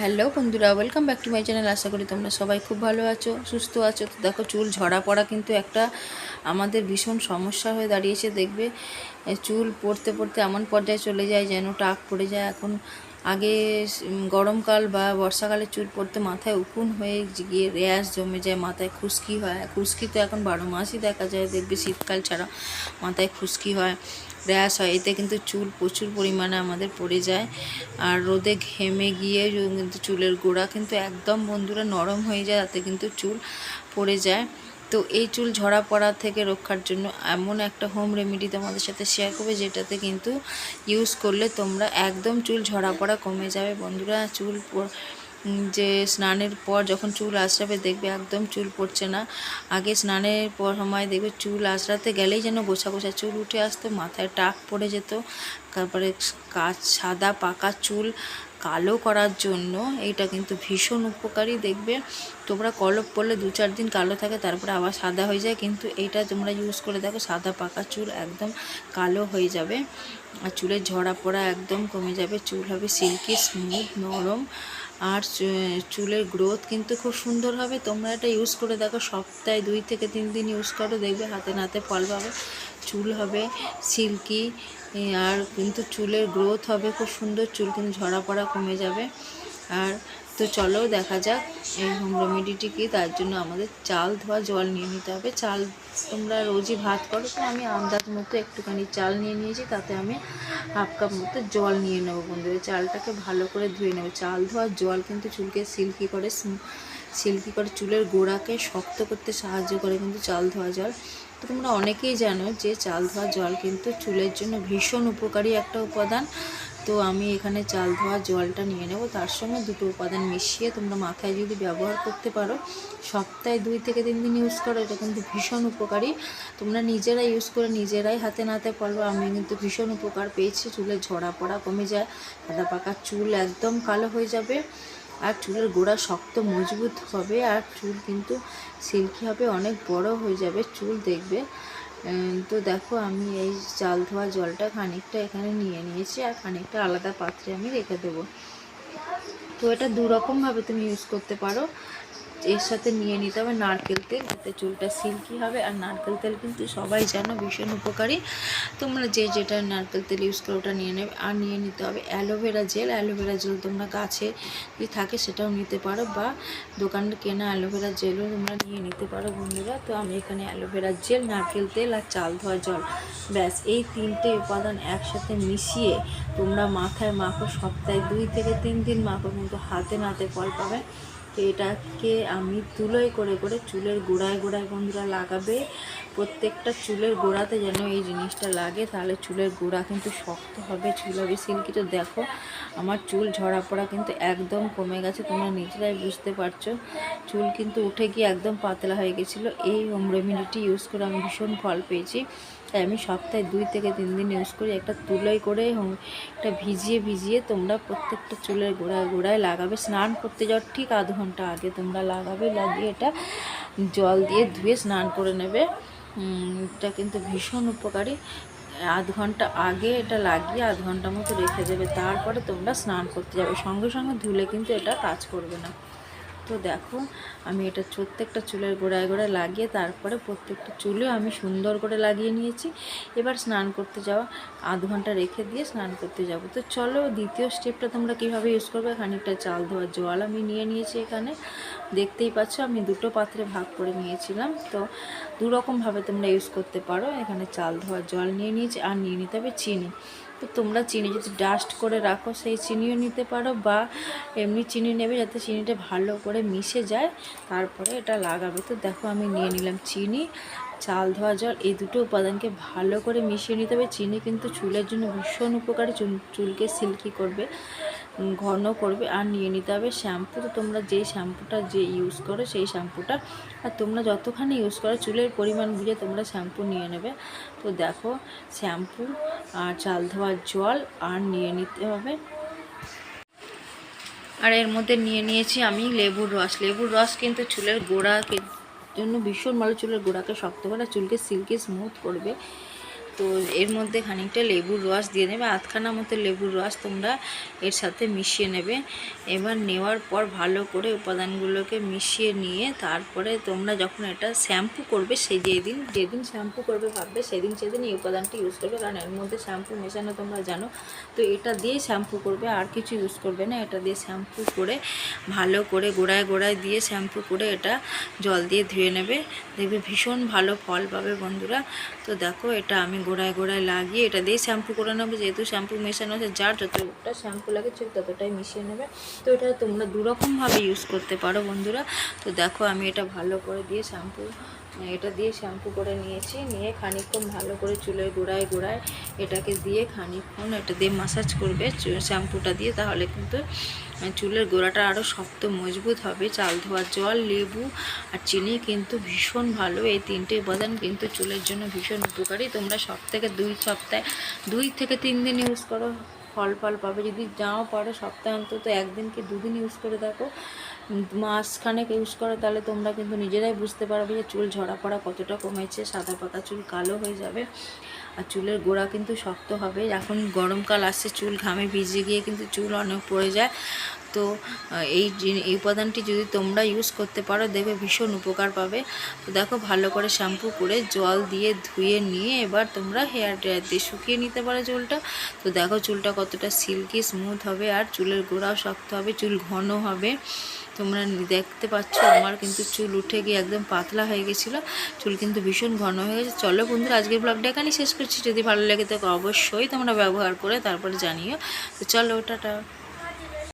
Hello বন্ধুরা welcome back to my channel আশা করি তোমরা সবাই খুব ভালো আছো, সুস্থ আছো। তো দেখো, চুল ঝরা পড়া কিন্তু একটা আমাদের ভীষণ সমস্যা হয়ে দাঁড়িয়েছে, দেখবে? চুল পড়তে পড়তে এমন পর্যায়ে চলে যায় যেন টাক পড়ে যায়। এখন আগে গরমকাল বা বর্ষাকালে চুল পড়তে মাথায় উকুন হয়ে গিয়ে র্যাশ জমে যায়, মাথায় খুশকি হয়। খুশকি তো এখন বারো মাসই দেখা যায়, দেখবে শীতকাল ছাড়া মাথায় খুশকি হয়। র্যাশ হয়। এতে কিন্তু চুল প্রচুর পরিমাণে আমাদের পড়ে যায়। আর রোদে ঘেমে গিয়ে কিন্তু চুলের গোড়া কিন্তু একদম বন্ধুরা নরম হয়ে যায়, তাতে কিন্তু চুল পড়ে যায়। তো এই চুল ঝরা পড়া থেকে রক্ষার জন্য এমন একটা হোম রেমেডি তোমাদের সাথে শেয়ার করবে, যেটাতে কিন্তু ইউজ করলে তোমরা একদম চুল ঝরা পড়া কমে যাবে। বন্ধুরা, চুল যে স্নানের পর যখন চুল আঁচড়াবে দেখবে একদম চুল পড়ছে না। আগে স্নানের পর সময় দেখবে চুল আঁচড়াতে গেলেই যেন গোছা গোছা চুল উঠে আসতো, মাথায় টাক পড়ে যেত। তারপরে কাজ সাদা পাকা চুল কালো করার জন্য এইটা কিন্তু ভীষণ উপকারী। দেখবে তোমরা কলপ পড়লে দু চার দিন কালো থাকে, তারপরে আবার সাদা হয়ে যায়। কিন্তু এইটা তোমরা ইউজ করে দেখো, সাদা পাকা চুল একদম কালো হয়ে যাবে আর চুলের ঝরা পড়া একদম কমে যাবে। চুল হবে সিল্কি স্মুথ নরম। আর চুলের গ্রোথ কিন্তু খুব সুন্দর হবে। তোমরা এটা ইউজ করে দেখো, সপ্তাহে দুই থেকে তিন দিন ইউজ করো, দেখবে হাতে নাতে ফল পাবে। চুল হবে সিল্কি আর কিন্তু চুলের গ্রোথ হবে, খুব সুন্দর চুল, কিন্তু ঝরা পড়া কমে যাবে। আর তো চলো দেখা যাক, এই হোম রেমেডিটি কি, তার জন্য আমাদের চাল ধোয়া, জল নিয়ে নিতে হবে। চাল তোমরা রোজই ভাত করো, তো আমি আন্দাজ মতো একটুখানি চাল নিয়ে নিয়েছি, তাতে আমি হাফ কাপ মতো জল নিয়ে নেব বন্ধুরা। চালটাকে ভালো করে ধুয়ে নেব। চাল ধোয়ার জল কিন্তু চুলকে সিল্কি করে সিল্কি করে চুলের গোড়াকে শক্ত করতে সাহায্য করে কিন্তু চাল ধোয়া জল। তো তোমরা অনেকেই জানো যে চাল ধোয়া জল কিন্তু চুলের জন্য ভীষণ উপকারী একটা উপাদান। তো আমি এখানে চাল ধোয়া, জলটা নিয়ে নেব। তার সঙ্গে দুটো উপাদান মিশিয়ে তোমরা মাথায় যদি ব্যবহার করতে পারো। সপ্তাহে দুই থেকে তিন দিন ইউজ করো, এটা কিন্তু ভীষণ উপকারী। তোমরা নিজেরা ইউজ করে নিজেরাই হাতে নাতে পারবে আমি কিন্তু ভীষণ উপকার পেয়েছি। চুলের ঝরা পড়া কমে যায়, সাদা পাকা চুল একদম কালো হয়ে যাবে, আর চুলের গোড়া শক্ত মজবুত হবে, আর চুল কিন্তু সিল্কি হবে, অনেক বড় হয়ে যাবে। চুল দেখবে তো দেখো, আমি এই চাল ধোয়া জলটা খানিকটা এখানে নিয়ে নিয়েছি আর খানিকটা আলাদা পাত্রে আমি রেখে দেবো। তো এটা দুরকমভাবে তুমি ইউজ করতে পারো। এর সাথে নিয়ে নিতে হবে নারকেল তেল, এতে চুলটা সিল্কি হবে। আর নারকেল তেল কিন্তু সবাই জানো ভীষণ উপকারী। তোমরা যে যেটা নারকেল তেল ইউজ করো ওটা নিয়ে নেবে। আর নিয়ে নিতে হবে অ্যালোভেরা জেল। অ্যালোভেরা জেল তোমরা গাছে যদি থাকে সেটাও নিতে পারো বা দোকানে কেনা অ্যালোভেরা জেলও তোমরা নিয়ে নিতে পারো বন্ধুরা। তো আমি এখানে অ্যালোভেরা জেল, নারকেল তেল আর চাল ধোয়া জল। ব্যাস, এই তিনটে উপাদান একসাথে মিশিয়ে তোমরা মাথায় মাখো সপ্তাহে দুই থেকে তিন দিন মাখো। কিন্তু হাতে নাতে ফল পাবে। তো এটাকে আমি তুলোয় করে করে চুলের গোড়ায় গোড়ায় বন্ধুরা লাগাবে। প্রত্যেকটা চুলের গোড়াতে যেন এই জিনিসটা লাগে, তাহলে চুলের গোড়া কিন্তু শক্ত হবে। চুল হবে সিল্কি। তো দেখো, আমার চুল ঝরা পড়া কিন্তু একদম কমে গেছে, তোমরা নিজেরাই বুঝতে পারছ। চুল কিন্তু উঠে গিয়ে একদম পাতলা হয়ে গেছিল। এই হোম রেমেডিটি ইউজ করে আমি ভীষণ ফল পেয়েছি। তাই আমি সপ্তাহে দুই থেকে তিন দিন ইউজ করি। একটা তুলোয় করে এটা ভিজিয়ে ভিজিয়ে তোমরা প্রত্যেকটা চুলের গোড়ায় গোড়ায় লাগাবে। স্নান করতে যাওয়ার ঠিক আধ ঘণ্টা আগে তোমরা লাগাবে, লাগিয়ে এটা জল দিয়ে ধুয়ে স্নান করে নেবে। এটা কিন্তু ভীষণ উপকারী। আধ ঘণ্টা আগে এটা লাগিয়ে আধ ঘণ্টা মতো রেখে দেবে, তারপরে তোমরা স্নান করতে যাবে। সঙ্গে সঙ্গে ধুলে কিন্তু এটা কাজ করবে না। তো দেখো, আমি এটা প্রত্যেকটা চুলের গোড়ায় গোড়ায় লাগিয়ে তারপরে প্রত্যেকটা চুলেও আমি সুন্দর করে লাগিয়ে নিয়েছি। এবার স্নান করতে যাওয়া, আধ ঘণ্টা রেখে দিয়ে স্নান করতে যাব। তো চলো, দ্বিতীয় স্টেপটা তোমরা কীভাবে ইউজ করবে? খানিকটা চাল ধোয়ার জল আমি নিয়ে নিয়েছি এখানে। দেখতেই পাচ্ছ, আমি দুটো পাত্রে ভাগ করে নিয়েছিলাম। তো দুরকমভাবে তোমরা ইউজ করতে পারো। এখানে চাল ধোয়ার জল নিয়ে নিয়েছি, আর নিয়ে নিতে হবে চিনি। তো তোমরা চিনি যদি ডাস্ট করে রাখো, সেই চিনিও নিতে পারো বা এমনি চিনি নেবে যাতে চিনিটা ভালো করে মিশে যায়। তারপরে এটা লাগাবে। তো দেখো আমি নিয়ে নিলাম চিনি, চাল ধোয়া জল, এই দুটো উপাদানকে ভালো করে মিশিয়ে নিতে হবে। চিনি কিন্তু চুলের জন্য ভীষণ উপকারী, চুল- চুলকে সিল্কি করবে। ঘন করবে আর নিয়ে নিতে হবে শ্যাম্পু। তো তোমরা যে শ্যাম্পুটা যে ইউজ করো সেই শ্যাম্পুটা। আর তোমরা যতখানি ইউজ করো, চুলের পরিমাণ বুঝে তোমরা শ্যাম্পু নিয়ে নেবে। তো দেখো, শ্যাম্পু আর চাল ধোয়ার জল আর নিয়ে নিতে হবে। আর এর মধ্যে নিয়ে নিয়েছি আমি লেবুর রস। লেবুর রস কিন্তু চুলের গোড়াকে জন্য ভীষণ ভালো। চুলের গোড়াকে শক্ত করে চুলকে সিল্কি স্মুথ করবে। তো এর মধ্যে খানিকটা লেবুর রস দিয়ে নেবে আধখানা মতো লেবুর রস তোমরা এর সাথে মিশিয়ে নেবে। এবার নেওয়ার পর ভালো করে উপাদানগুলোকে মিশিয়ে নিয়ে তারপরে তোমরা যখন এটা শ্যাম্পু করবে, সেই যেদিন যেদিন শ্যাম্পু করবে ভাববে, সেদিন সেদিন এই উপাদানটি ইউজ করবে। কারণ এর মধ্যে শ্যাম্পু মেশানো তোমরা জানো। তো এটা দিয়ে শ্যাম্পু করবে, আর কিছু ইউজ করবে না। এটা দিয়ে শ্যাম্পু করে ভালো করে গোড়ায় গোড়ায় দিয়ে শ্যাম্পু করে এটা জল দিয়ে ধুয়ে নেবে। দেখবে ভীষণ ভালো ফল পাবে বন্ধুরা। তো দেখো, এটা আমি গোড়ায় গোড়ায় লাগিয়ে এটা দিয়ে শ্যাম্পু করে নেবে। যেহেতু শ্যাম্পু মেশানো আছে, যার যতটা শ্যাম্পু লাগে ঠিক ততটাই মিশিয়ে নেবে। তো এটা তোমরা দুরকমভাবে ইউজ করতে পারো বন্ধুরা। তো দেখো আমি এটা ভালো করে দিয়ে শ্যাম্পু এটা দিয়ে শ্যাম্পু করে নিয়েছি, নিয়ে খানিকক্ষণ ভালো করে চুলের গোড়ায় গোড়ায় এটাকে দিয়ে খানিকক্ষণ এটা দিয়ে মাসাজ করবে শ্যাম্পুটা দিয়ে, তাহলে কিন্তু চুলের গোড়াটা আরও শক্ত মজবুত হবে। চাল ধোয়ার জল, লেবু আর চিনি কিন্তু ভীষণ ভালো। এই তিনটে উপাদান কিন্তু চুলের জন্য ভীষণ উপকারী। তোমরা সব থেকে দুই সপ্তাহে, দুই থেকে তিন দিন ইউজ করো। ফল ফল পাবে। যদি নাও পারো সপ্তাহে অন্তত একদিন কি দুদিন ইউজ করে দেখো। মাসখানেক ইউজ করো, তাহলে তোমরা কিন্তু নিজেরাই বুঝতে পারবে যে চুল ঝরা পড়া কতটা কমেছে, সাদা পাতা চুল কালো হয়ে যাবে। আর চুলের গোড়া কিন্তু শক্ত হবে। এখন গরমকাল আসছে, চুল ঘামে ভিজে গিয়ে কিন্তু চুল অনেক পড়ে যায়। তো এই এই উপাদানটি যদি তোমরা ইউজ করতে পারো, দেখবে ভীষণ উপকার পাবে। তো দেখো, ভালো করে শ্যাম্পু করে জল দিয়ে ধুয়ে নিয়ে এবার তোমরা হেয়ার ড্রায়ার দিয়ে শুকিয়ে নিতে পারো চুলটা। তো দেখো, চুলটা কতটা সিল্কি স্মুথ হবে আর চুলের গোড়াও শক্ত হবে, চুল ঘন হবে। তোমরা দেখতে পাচ্ছ, আমার কিন্তু চুল উঠে গিয়ে একদম পাতলা হয়ে গেছিল। চুল কিন্তু ভীষণ ঘন হয়ে গেছে। চলো বন্ধুরা, আজকের ব্লগটা এখানেই শেষ করছি। যদি ভালো লাগে তো অবশ্যই তোমরা ব্যবহার করে তারপরে জানিও। তো চলো, টাটা।